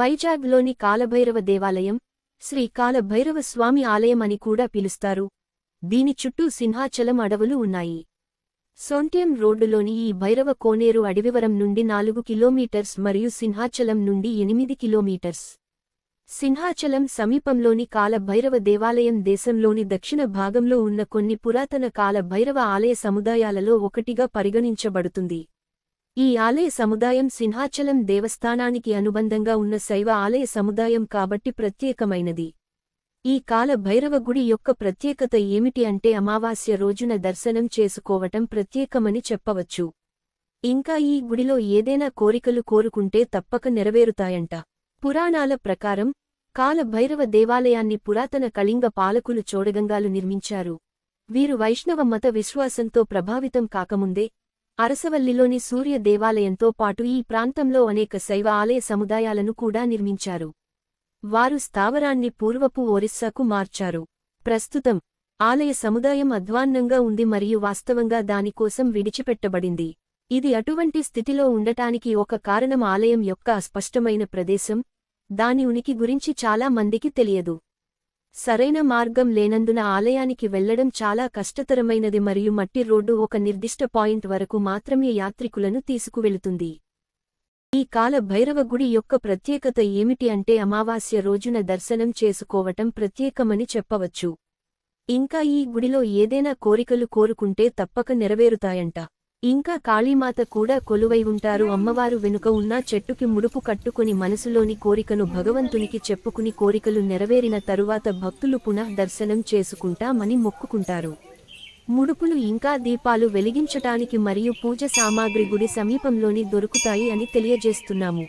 వైజాగ్లోని కాలభైరవ దేవాలయం శ్రీ కాలభైరవ స్వామి ఆలయం అని కూడా పిలుస్తారు. దీని చుట్టూ సింహాచలం అడవులు ఉన్నాయి. సొంట్యం రోడ్డులోని ఈ భైరవ కోనేరు అడవివరం నుండి నాలుగు కిలోమీటర్స్ మరియు సింహాచలం నుండి ఎనిమిది కిలోమీటర్స్. సింహాచలం సమీపంలోని కాలభైరవ దేవాలయం దేశంలోని దక్షిణ భాగంలో ఉన్న కొన్ని పురాతన కాలభైరవ ఆలయ సముదాయాలలో ఒకటిగా పరిగణించబడుతుంది. ఈ ఆలయ సముదాయం సింహాచలం దేవస్థానానికి అనుబంధంగా ఉన్న శైవ ఆలయ సముదాయం కాబట్టి ప్రత్యేకమైనది. ఈ కాల భైరవ గుడి యొక్క ప్రత్యేకత ఏమిటి అంటే అమావాస్య రోజున దర్శనం చేసుకోవటం ప్రత్యేకమని చెప్పవచ్చు. ఇంకా ఈ గుడిలో ఏదైనా కోరికలు కోరుకుంటే తప్పక నెరవేరుతాయంట. పురాణాల ప్రకారం కాల భైరవ దేవాలయాన్ని పురాతన కళింగ పాలకులు చోడగంగాలు నిర్మించారు. వీరు వైష్ణవ మత విశ్వాసంతో ప్రభావితం కాకముందే అరసవల్లిలోని సూర్య దేవాలయంతో పాటు ఈ ప్రాంతంలో అనేక శైవ ఆలయ సముదాయాలను కూడా నిర్మించారు. వారు స్థావరాన్ని పూర్వపు ఒరిస్సాకు మార్చారు. ప్రస్తుతం ఆలయ సముదాయం అధ్వాన్నంగా ఉంది మరియు వాస్తవంగా దానికోసం విడిచిపెట్టబడింది. ఇది అటువంటి స్థితిలో ఉండటానికి ఒక కారణం ఆలయం యొక్క అస్పష్టమైన ప్రదేశం. దాని ఉనికి గురించి చాలా మందికి తెలియదు. సరైన మార్గం లేనందున ఆలయానికి వెళ్ళడం చాలా కష్టతరమైనది మరియు మట్టి రోడ్డు ఒక నిర్దిష్ట పాయింట్ వరకు మాత్రమే యాత్రికులను తీసుకువెళుతుంది. ఈ కాల భైరవ గుడి యొక్క ప్రత్యేకత ఏమిటి అంటే అమావాస్య రోజున దర్శనం చేసుకోవటం ప్రత్యేకమని చెప్పవచ్చు. ఇంకా ఈ గుడిలో ఏదైనా కోరికలు కోరుకుంటే తప్పక నెరవేరుతాయంట. ఇంకా కాళీమాత కూడా కొలువై ఉంటారు. అమ్మవారు వెనుక ఉన్న చెట్టుకి ముడుపు కట్టుకుని మనసులోని కోరికను భగవంతునికి చెప్పుకుని కోరికలు నెరవేరిన తరువాత భక్తులు పునః దర్శనం చేసుకుంటామని మొక్కుకుంటారు. ముడుపులు ఇంకా దీపాలు వెలిగించటానికి మరియు పూజ సామాగ్రి గుడి సమీపంలోని దొరుకుతాయి అని తెలియజేస్తున్నాము.